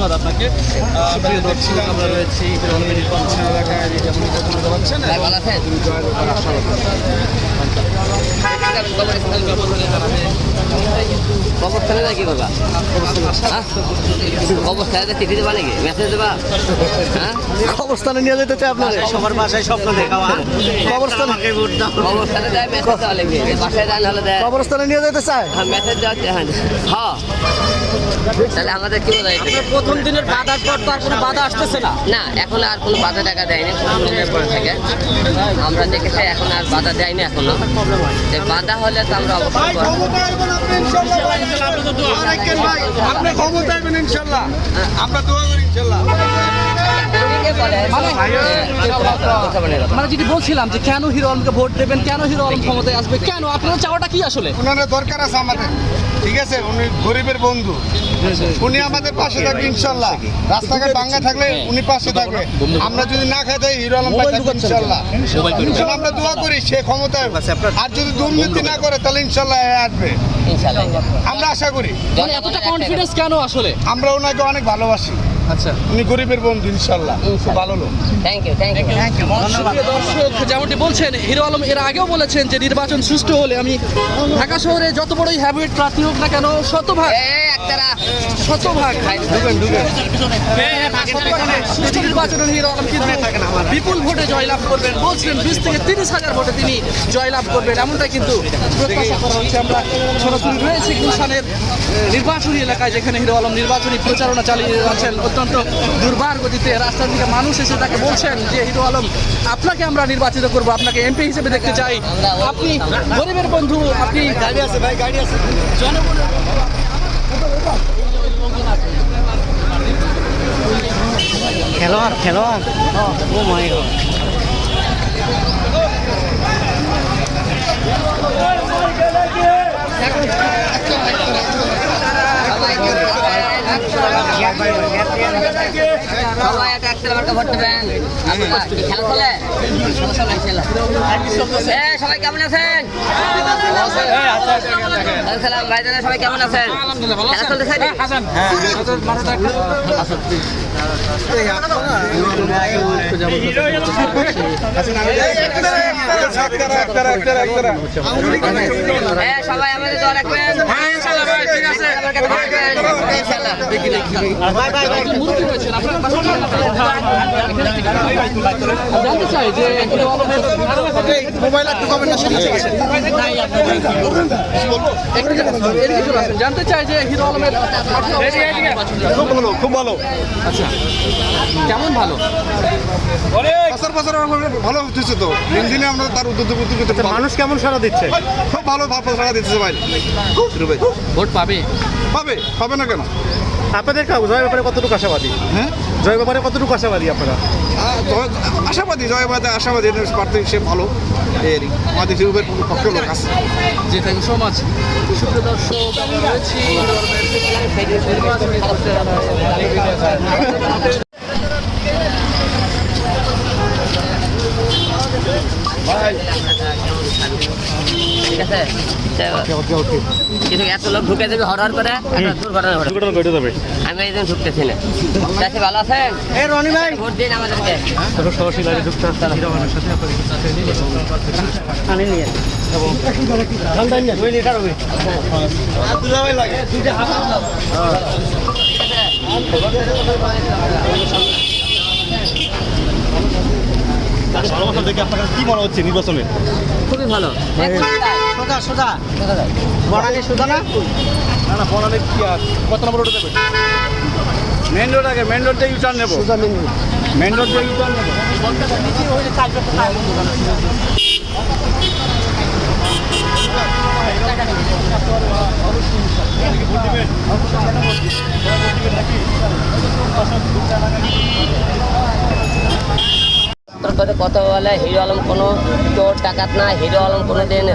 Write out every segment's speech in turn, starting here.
ধন্যবাদ আপনাকে। আমরা রয়েছি এলাকায় যেমন কথা পাচ্ছেন কি করবা হ্যাঁ? খবর চিঠি দেবা নাকি মেসেজ দেবা হ্যাঁ? কবরস্থানে নিয়ে যেতে চাই আপনার সবার বাসায় স্বপ্ন দেখাওয়া। কবরস্থানে? মেসেজ বাসায় নাহলে দেয়। নিয়ে যেতে চায়? হ্যাঁ মেসেজ হ্যাঁ। হ্যাঁ তাহলে আমাদের কি বোঝায় প্রথম দিনের বাধার পর তো আর কোনো বাধা আসতেছে না? না এখন আর কোনো বাধা টাকা দেয়নি প্রথম দিনের পর থেকে। আমরা দেখেছি এখন আর বাধা দেয়নি এখনও। যে বাধা হলে তো আমরা অবশ্যই করব। আপনি ক্ষমতা ইনশাল্লাহ। আমরা দোয়া করি ইনশাল্লাহ অনেকে বলে, এ, কথা বলে এরকম। মানে যেটি বলছিলাম যে কেন হিরো আলমকে ভোট দেবেন কেন হিরো আলম ক্ষমতায় আসবে কেন? আপনার চাওয়াটা কি আসলে? ওনার দরকার আছে আমাদের। ঠিক আছে? উনি গরিবের বন্ধু। উনি আমাদের পাশে থাকবে ইনশাল্লাহ। রাস্তাঘাট ভাঙ্গা থাকলে উনি পাশে থাকবে। আমরা যদি না খাই তাই হিরো আলম ইনশাল্লাহ। ইনশাল্লাহ আমরা দোয়া করি সে ক্ষমতায় আর যদি দুর্নীতি না করে তাহলে ইনশাল্লাহ এ আসবে। আমরা আশা করি। মানে এতটা কনফিডেন্স কেন আসলে? আমরা ওনাকে অনেক ভালোবাসি। আচ্ছা। উনি গরিবের বন্ধু ইনশাল্লাহ। খুব ভালো লোক। থ্যাংক ইউ থ্যাংক ইউ সুপ্রিয় দর্শক যেমনটি বলছেন হিরো আলম এর আগেও বলেছেন যে নির্বাচন সুষ্ঠু হলে আমি ঢাকা শহরে যত বড়ই হ্যাবিট প্রার্থী হোক না কেন শতভাগ একতারা শতভাগ প্রতি নির্বাচনে হিরো আলম কিন্তু বিপুল ভোটে জয়লাভ করবেন বলছিলেন বিশ থেকে তিরিশ হাজার ভোটে তিনি জয়লাভ করবেন। এমনটাই কিন্তু প্রত্যাশা করা হচ্ছে। আমরা সরাসরি রয়েছে গুলশানের নির্বাচনী এলাকায় যেখানে হিরো আলম নির্বাচনী প্রচারণা চালিয়ে যাচ্ছেন। অত্যন্ত দুর্বার গতিতে রাস্তা থেকে মানুষ এসে তাকে বলছেন যে হিরো আলম আপনাকে আমরা নির্বাচিত করব। আপনাকে এমপি হিসেবে দেখতে চাই। আপনি গরিবের বন্ধু আপনি গাড়ি আছে ভাই গাড়ি আছে। জনগণের খেলোয়াড় খেলোয়াড়। ও মাই গড সবাই একটা ভোট দেবেন আপনারা কি খেলা চলে এ, সবাই কেমন আছেন সালাম ভাইজান সবাই কেমন আছেন খেলা চলতেছে সবাই আমাদের দোয়া রাখবেন ইনশাআল্লাহ। মুরব্বী রয়েছেন আপনার জানতে চাই যে মোবাইল একটু কমেন্ট না। জানতে চাই যে হিরো আলমের খুব ভালো খুব ভালো কেমন ভালো ভালো তো দিন দিনে আমরা তার উদ্যোগ মানুষ কেমন সারা দিচ্ছে খুব ভালো সারা দিচ্ছে ভাই ভোট পাবে পাবে পাবে না কেন আপনাদের কাউ জয় ব্যাপারে কতটুকু আশাবাদী হ্যাঁ জয় ব্যাপারে কতটুকু আশাবাদী আপনারা? আশাবাদী জয়- আশাবাদী জয়বাদী আশাবাদী প্রার্থী সে ভালো। এরই। আমাদের কোনো পক্ষ লোক আছে। যে থ্যাংক ইউ সো মাচ সুপ্রিয় দর্শক আমরা রয়েছি হিরো আলমের নির্বাচনী ঠিক আছে কিন্তু এত লোক ঢুকে দেবে হরহর করে একটা দুর্ঘটনা দুর্ঘটনা ঘটে যাবে আমি একদিন ঢুকতেছি না চাষি ভালো আছেন দিন দেখে আপনার কাছে কি মনে হচ্ছে নির্বাচনে? খুবই ভালো। সোজা সোজা বনানি সোজা না? না না ফোন কি আর? কত নম্বর রোডে দেবে মেন রোড আগে মেন রোড দিয়ে ইউটার্ন নেব। সোজা মেনু মেন রোড দিয়ে ইউটার্ন নেব। কথা কথা বলে হিরো আলম কোনো চোর ডাকাত না হিরো আলম কোনো দিন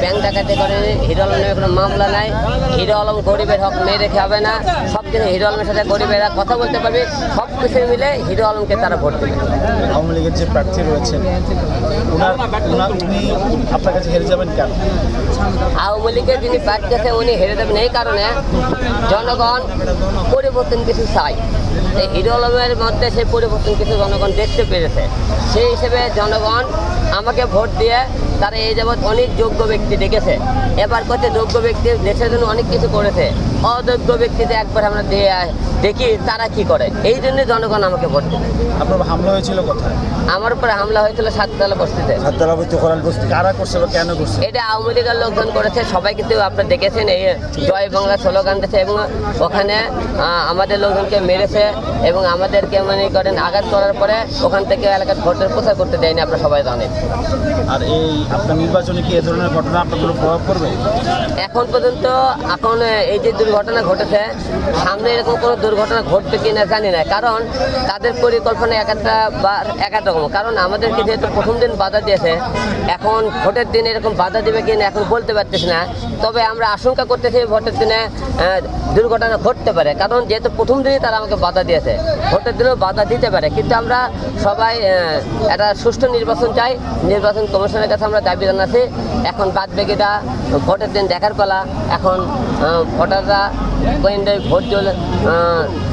ব্যাংক ডাকাতি করেনি হিরো আলম নামে কোনো মামলা নাই হিরো আলম গরিবের হক মেয়ে রেখে হবে না সব কিছু হিরো আলমের সাথে গরিবেরা কথা বলতে পারবে সব কিছু মিলে হিরো আলমকে তারা ভোট দেবে। আওয়ামী লীগের যে প্রার্থী রয়েছেন উনি আপনার কাছে হেরে যাবেন কেন? আওয়ামী লীগের যিনি প্রার্থী আছে উনি হেরে দেবেন এই কারণে জনগণ পরিবর্তন কিছু চাই এই হিরো আলমের মধ্যে সেই পরিবর্তন কিছু জনগণ দেখতে পেরেছে। সেই হিসেবে জনগণ আমাকে ভোট দিয়ে তারা এই যাবৎ অনেক যোগ্য ব্যক্তি ডেকেছে এবার কত যোগ্য ব্যক্তি দেশের জন্য অনেক কিছু করেছে। অযোগ্য ব্যক্তিতে একবার আমরা দিয়ে দেখি তারা কি করে। এই জন্য জনগণ আমাকে ভোট দেবে আপনার হামলা হয়েছিল কোথায়? আমার উপরে হামলা হয়েছিল সাততলা বস্তিতে। সাততলাবৃত্ত করার বস্তি। কারা করছে বা কেন করছে? এটা আওয়ামী লীগের লোকজন করেছে সবাই কিন্তু আপনারা দেখেছেন এই জয় বাংলা স্লোগান দিয়েছে এবং ওখানে আমাদের লোকজনকে মেরেছে এবং আমাদেরকে মনে করেন আঘাত করার পরে ওখান থেকে এলাকার ভোটের প্রচার করতে দেয়নি আপনারা সবাই জানেন। আর এই আপনার নির্বাচনে কি এ ধরনের ঘটনা আপনার কোনো প্রভাব পড়বে? এখন পর্যন্ত এখন এই যে দুর্ঘটনা ঘটেছে। সামনে এরকম কোনো দুর্ঘটনা ঘটবে কি না জানি না। কারণ তাদের পরিকল্পনা এক একটা বা এক এক রকম কারণ আমাদেরকে যেহেতু প্রথম দিন বাধা দিয়েছে এখন ভোটের দিন এরকম বাধা দেবে কি না এখন বলতে পারতেছি না। তবে আমরা আশঙ্কা করতেছি ভোটের দিনে দুর্ঘটনা ঘটতে পারে। কারণ যেহেতু প্রথম দিনই তারা আমাকে বাধা দিয়েছে। ভোটের দিনেও বাধা দিতে পারে। কিন্তু আমরা সবাই একটা সুষ্ঠু নির্বাচন চাই। নির্বাচন কমিশনের কাছে আমরা দাবি জানাচ্ছি। এখন বাদ বাকিটা ভোটের দিন দেখার পালা। এখন আহ, ভোটাররা কেন্দ্রে ভোট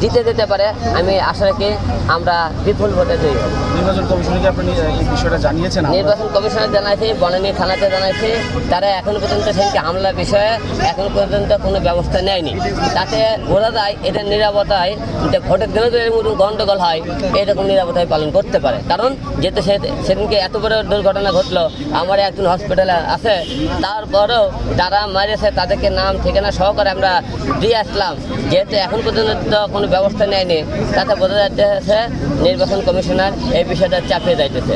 জিতে যেতে পারে আমি আশা রাখি আমরা বিপুল ভোটে জয়ী হব। নির্বাচন কমিশনকে আপনি এই বিষয়টা জানিয়েছেন নির্বাচন কমিশনার জানাইছে বনানী থানাতে জানাইছে তারা এখন পর্যন্ত সেদিকে হামলার বিষয়ে এখন পর্যন্ত কোনো ব্যবস্থা নেয়নি। তাতে বোঝা যায় এটা নিরাপত্তায় যে ভোটের দিনে যদি এরকম গণ্ডগোল হয় এরকম নিরাপত্তায় পালন করতে পারে। কারণ যেহেতু সে- সেদিনকে এত বড় দুর্ঘটনা ঘটলো আমার একজন হসপিটালে আছে তারপরেও যারা মারেছে তাদেরকে নাম ঠিকানা সহকারে আমরা দিয়ে আসলাম। যেহেতু এখন পর্যন্ত কোনো ব্যবস্থা নেয়নি, তাতে বোঝা যাচ্ছে নির্বাচন কমিশনার এই বিষয়টা চাপিয়ে যাইতেছে